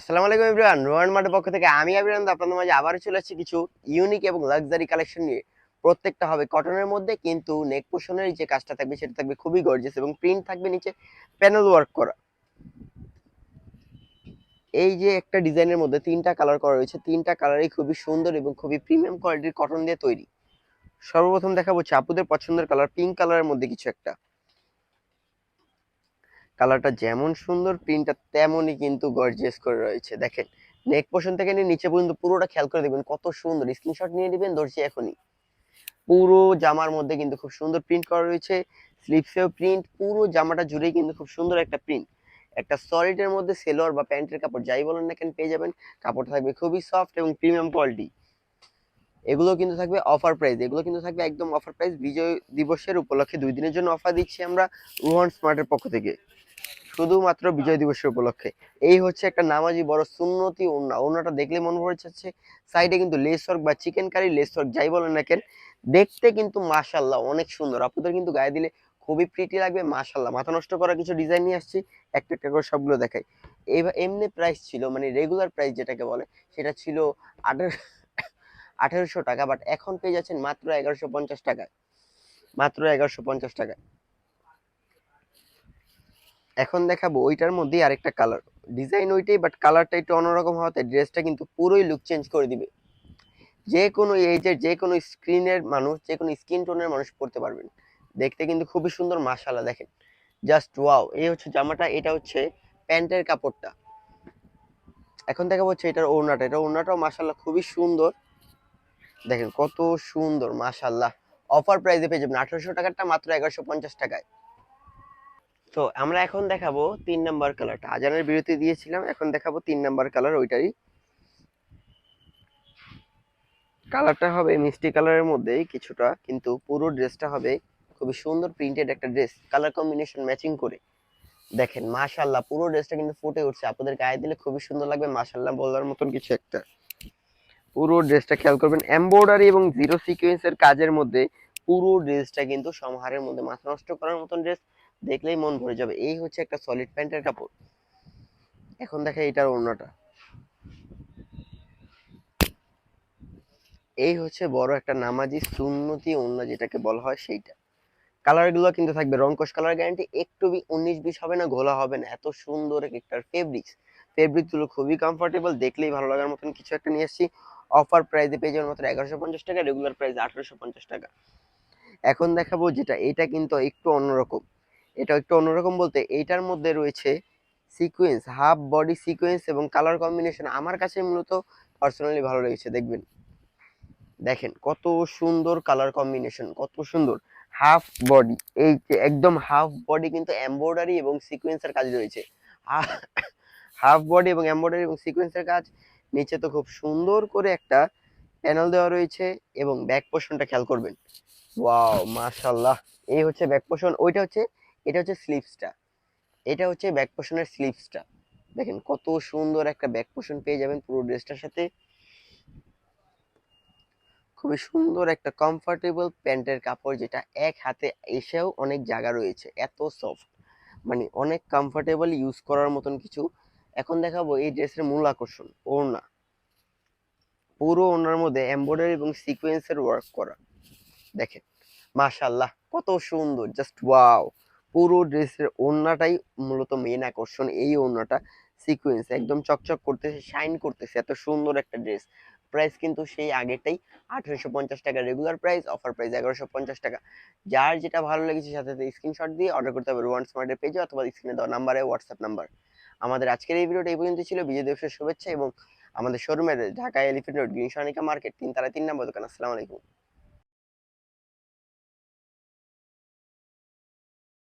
আসসালামু আলাইকুম এভরিওয়ান, রোহান মার্টের পক্ষ থেকে আমি আবিরানন্দ আপনাদের মাঝে আবারও চলে আসছি কিছু ইউনিক এবং লাক্সারি কালেকশন নিয়ে। প্রত্যেকটা হবে কটনের মধ্যে, কিন্তু নেক পোষণের যে কাজটা থাকবে, সেটা থাকবে খুবই গর্জিয়াস এবং প্রিন্ট থাকবে নিচে প্যানেল ওয়ার্ক করা। এই যে একটা ডিজাইনের মধ্যে তিনটা কালার করা রয়েছে, তিনটা কালারই খুবই সুন্দর এবং খুবই প্রিমিয়াম কোয়ালিটির কটন দিয়ে তৈরি। সর্বপ্রথম দেখাবো চাপুদের পছন্দের কালার পিঙ্ক কালারের মধ্যে কিছু একটা। কালারটা যেমন সুন্দর, প্রিন্টটা তেমনই কিন্তু গর্জিয়াস করে রয়েছে। দেখেন নেক পোর্শন থেকে নিয়ে নিচে পর্যন্ত পুরোটা খেয়াল করে দেখবেন কত সুন্দর। স্ক্রিনশট নিয়ে নেবেন, ধরছি এখনই। পুরো জামার মধ্যে কিন্তু খুব সুন্দর প্রিন্ট করা রয়েছে। স্লিপসেও প্রিন্ট পুরো জামাটা জুড়েই কিন্তু খুব সুন্দর একটা প্রিন্ট একটা সলিডের মধ্যে সেলোয়ার বা প্যান্টের কাপড় যাই বলেন না কেন পেয়ে যাবেন। কাপড়টা থাকবে খুবই সফট এবং প্রিমিয়াম কোয়ালিটি এগুলো কিন্তু থাকবে অফার প্রাইস এগুলো কিন্তু থাকবে একদম অফার প্রাইস বিজয় দিবসের উপলক্ষে দুই দিনের জন্য অফার দিচ্ছি আমরা রোহন স্মার্টের পক্ষ থেকে। শুধুমাত্র বিজয় দিবসের উপলক্ষে। এই হচ্ছে একটা নামাজি বড় সুন্নতি ওড়না ওড়নাটা দেখলে মনে যাচ্ছে। সাইডে কিন্তু লেস ওয়ার্ক বা চিকেন কারি লেস ওয়ার্ক যাই বলেন না কেন দেখতে কিন্তু মাশাল্লাহ অনেক সুন্দর। আপনাদের কিন্তু গায়ে দিলে খুবই প্রিটি লাগবে মাশাল্লাহ মাথা নষ্ট করা কিছু ডিজাইন নিয়ে আসছি একটা একটা করে সবগুলো দেখাই। এবার এমনি প্রাইস ছিল মানে রেগুলার প্রাইস যেটাকে বলে সেটা ছিল আঠারো আঠারোশো টাকা বাট এখন পেয়ে যাচ্ছেন মাত্র এগারোশো পঞ্চাশ টাকায়। মাত্র এগারোশো পঞ্চাশ টাকায়। এখন দেখাবো ওইটার মধ্যেই আরেকটা কালার ডিজাইন ওইটাই বাট কালারটা একটু অন্যরকম হওয়াতে ড্রেসটা কিন্তু পুরোই লুক চেঞ্জ করে দিবে। যে কোনো এজের যে কোনো স্ক্রিনের মানুষ, যে কোনো স্কিন টোনের মানুষ পরতে পারবেন দেখতে কিন্তু খুবই সুন্দর, মাশাআল্লাহ, দেখেন। জাস্ট ওয়াও এই হচ্ছে জামাটা, এটা হচ্ছে প্যান্টের কাপড়টা। এখন দেখাবো হচ্ছে এটার ওড়নাটা। এটা ওড়নাটাও মাশাআল্লাহ খুবই সুন্দর। দেখেন কত সুন্দর, মাশাআল্লাহ। অফার প্রাইসে পেয়ে যাবেন। আঠারোশো টাকারটা মাত্র এগারোশো পঞ্চাশ টাকায়। তো আমরা এখন দেখাবো তিন নাম্বার কালারটা আজানের বিরতি দিয়েছিলাম, এখন দেখাবো তিন নাম্বার কালার ওইটারই। কালারটা হবে মিষ্টি কালারের মধ্যেই কিছুটা, কিন্তু পুরো ড্রেসটা হবে খুবই সুন্দর প্রিন্টেড একটা ড্রেস কালার কম্বিনেশন ম্যাচিং করে। দেখেন মাশাল্লাহ পুরো ড্রেসটা কিন্তু ফুটে উঠছে। আপনাদের গায়ে দিলে খুবই সুন্দর লাগবে মাশাল্লাহ বলার মতন কিছু একটা। পুরো ড্রেসটা খেয়াল করবেন এমব্রয়ডারি এবং জিরো সিকোয়েন্সের কাজের মধ্যে পুরো ড্রেসটা কিন্তু সমাহারের মধ্যে, মাথা নষ্ট করার মতন ড্রেস দেখলেই মন ভরে যাবে। এই হচ্ছে একটা সলিড প্যান্টের কাপড়। এখন দেখে এটার ওড়নাটা। এই হচ্ছে বড় একটা নামাজি সুন্নতি ওড়না যেটাকে বলা হয় সেইটা। কালারগুলো কিন্তু থাকবে রংকশ কালার গ্যারান্টি একটু বি উনিশ বিশ হবে না, ঘোলা হবে না। এত সুন্দর একটা ফেব্রিক্স ফেব্রিকগুলো খুবই কমফোর্টেবল দেখলেই ভালো লাগার মতন কিছু একটা নিয়ে এসেছি। অফার প্রাইসে পেয়ে যাবেন মাত্র এগারোশো পঞ্চাশ টাকা রেগুলার প্রাইস আঠারোশো পঞ্চাশ টাকা। এখন দেখাবো যেটা, এটা কিন্তু একটু অন্যরকম। এটা একটু অন্যরকম বলতে, এইটার মধ্যে রয়েছে সিকোয়েন্স হাফ বডি সিকোয়েন্স এবং কালার কম্বিনেশন আমার কাছে মূলত পার্সোনালি ভালো লেগেছে, দেখবেন। দেখেন, কত সুন্দর কালার কম্বিনেশন কত সুন্দর। হাফ বডি এই একদম হাফ বডি কিন্তু এমব্রয়ডারি এবং সিকোয়েন্সের কাজ রয়েছে। হাফ বডি এবং এমব্রয়ডারি এবং সিকোয়েন্সের কাজ। নিচে তো খুব সুন্দর করে একটা প্যানেল দেওয়া রয়েছে এবং ব্যাক পোর্শনটা খেয়াল করবেন। ওয়াও মাশাল্লাহ এই হচ্ছে ব্যাক পোর্শন ওইটা হচ্ছে এটা হচ্ছে স্লিপসটা এটা হচ্ছে ব্যাক পোর্শনের স্লিপসটা দেখেন কত সুন্দর একটা ব্যাক পোর্শন পেয়ে যাবেন পুরো ড্রেসটার সাথে। খুবই সুন্দর একটা কমফোর্টেবল প্যান্টের কাপড় যেটা এক হাতে এসেও অনেক জায়গা রয়েছে, এত সফট মানে অনেক কমফোর্টেবল ইউজ করার মতন কিছু। এখন দেখাবো এই ড্রেসের মূল আকর্ষণ, ওড়না। পুরো ওড়নার মধ্যে এমব্রয়ডারি এবং সিকোয়েন্সের ওয়ার্ক করা। দেখেন মাশাল্লাহ কত সুন্দর জাস্ট ওয়াও পুরো ড্রেসের ওড়নাটাই মূলত মেন আকর্ষণ। এই ওড়নাটা সিকোয়েন্স একদম চকচক করতেছে শাইন করতেছে, এত সুন্দর একটা ড্রেস প্রাইস কিন্তু সেই আগেরটাই আঠারোশো পঞ্চাশ টাকা। রেগুলার প্রাইস অফার প্রাইস এগারোশো পঞ্চাশ টাকা। যার যেটা ভালো লেগেছে সাথে সাথে স্ক্রিনশট দিয়ে অর্ডার করতে হবে রোয়ান স্মার্টের পেজে অথবা স্ক্রিনে দেওয়া নাম্বারে হোয়াটসঅ্যাপ নাম্বার আমাদের আজকের এই ভিডিওটা এই পর্যন্ত ছিল। বিজয় দিবসের শুভেচ্ছা এবং আমাদের শোরুমের ঢাকা এলিফেন্ট রোড, গ্রিন সনিকা মার্কেট তিন তারা তিন নম্বর দোকান। আসসালামু আলাইকুম।